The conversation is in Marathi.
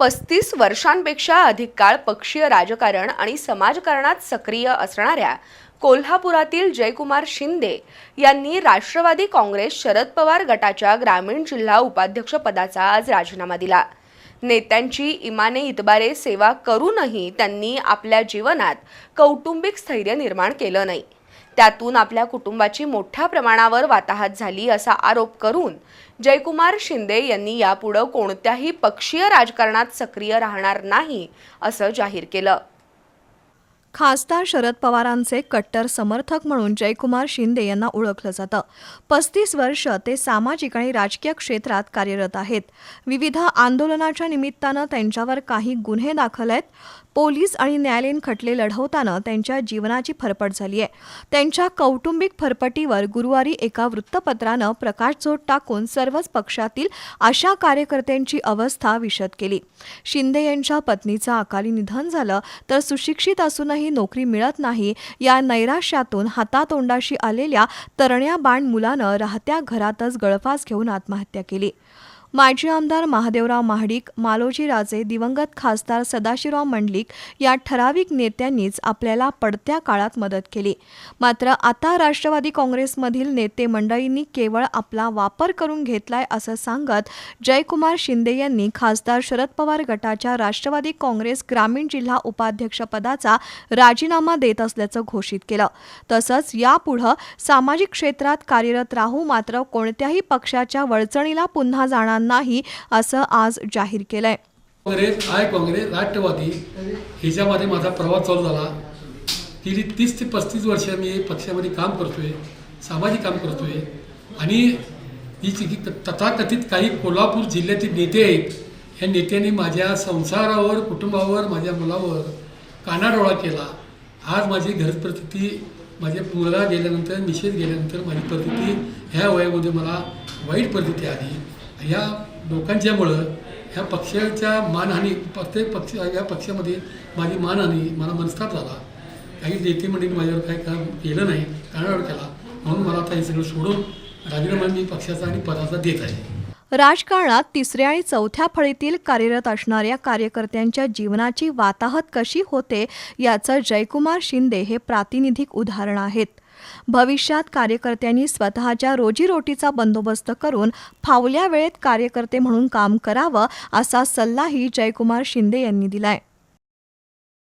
पस्तीस वर्षांपेक्षा अधिक काळ पक्षीय राजकारण आणि समाजकारणात सक्रिय असणाऱ्या कोल्हापुरातील जयकुमार शिंदे यांनी राष्ट्रवादी काँग्रेस शरद पवार गटाच्या ग्रामीण जिल्हा उपाध्यक्षपदाचा आज राजीनामा दिला. नेत्यांची इमाने इतबारे सेवा करूनही त्यांनी आपल्या जीवनात कौटुंबिक स्थैर्य निर्माण केलं नाही. त्यातून आपल्या कुटुंबाची मोठ्या प्रमाणावर वाताहत झाली असा आरोप करून जयकुमार शिंदे यांनी यापुढं कोणत्याही पक्षीय राजकारणात सक्रिय राहणार नाही असं जाहीर केलं. खासदार शरद पवारांचे कट्टर समर्थक म्हणून जयकुमार शिंदे यांना ओळखलं जातं. पस्तीस वर्ष ते सामाजिक आणि राजकीय क्षेत्रात कार्यरत आहेत. विविध आंदोलनाच्या निमित्तानं त्यांच्यावर काही गुन्हे दाखल आहेत. पोलीस आणि न्यायालयीन खटले लढवताना त्यांच्या जीवनाची फरफट झाली आहे त्यांच्या कौटुंबिक फरफटीवर गुरुवारी एका वृत्तपत्रानं प्रकाशझोत टाकून सर्वच पक्षातील अशा कार्यकर्त्यांची अवस्था विशद केली. शिंदे यांच्या पत्नीचं अकाली निधन झालं तर सुशिक्षित असूनही नोकरी मिळत नाही या नैराश्यातून हातातोंडाशी आलेल्या तरण्या बाण मुलानं राहत्या घरातच गळफास घेऊन आत्महत्या केली. माजी आमदार महादेवराव महाडिक मालोजीराजे दिवंगत खासदार सदाशिवराव मंडलिक या ठराविक नेत्यांनीच आपल्याला पडत्या काळात मदत केली. मात्र आता राष्ट्रवादी काँग्रेसमधील नेते मंडळींनी केवळ आपला वापर करून घेतलाय असं सांगत जयकुमार शिंदे यांनी खासदार शरद पवार गटाच्या राष्ट्रवादी काँग्रेस ग्रामीण जिल्हा उपाध्यक्षपदाचा राजीनामा देत असल्याचं घोषित केलं. तसंच यापुढं सामाजिक क्षेत्रात कार्यरत राहू मात्र कोणत्याही पक्षाच्या वळचणीला पुन्हा जाणार नाही असं आज जाहीर केलंय. काँग्रेस आय काँग्रेस राष्ट्रवादी ह्याच्यामध्ये माझा प्रवास चालू झाला. गेली तीस ते पस्तीस वर्ष मी पक्षामध्ये काम करतोय सामाजिक काम करतोय. आणि ही जी तथाकथित काही कोल्हापूर जिल्ह्यातील नेते आहेत या नेत्यांनी माझ्या संसारावर कुटुंबावर माझ्या मुलावर कानाडोळा केला. आज माझी घर परिस्थिती माझ्या मुलगा गेल्यानंतर निषेध गेल्यानंतर माझी परिस्थिती ह्या वयामध्ये मला वाईट परिस्थिती आली. ह्या लोकांच्यामुळं ह्या पक्षाच्या मानहानी प्रत्येक पक्ष या पक्षामध्ये माझी मानहानी मला मनस्ताप झाला. काही नेते मंडळी माझ्यावर काही काम केलं नाही कानावर केला. म्हणून मला आता हे सगळं सोडून राजीनामा मी पक्षाचा आणि पदाचा देत आहे. राजकारणात तिसऱ्या आणि चौथ्या फळीतील कार्यरत असणाऱ्या कार्यकर्त्यांच्या जीवनाची वाताहत कशी होते याचं जयकुमार शिंदे हे प्रातिनिधिक उदाहरण आहेत. भविष्यात कार्यकर्त्यांनी स्वतःच्या रोजीरोटीचा बंदोबस्त करून फावल्या वेळेत कार्यकर्ते म्हणून काम करावं असा सल्लाही जयकुमार शिंदे यांनी दिलाय.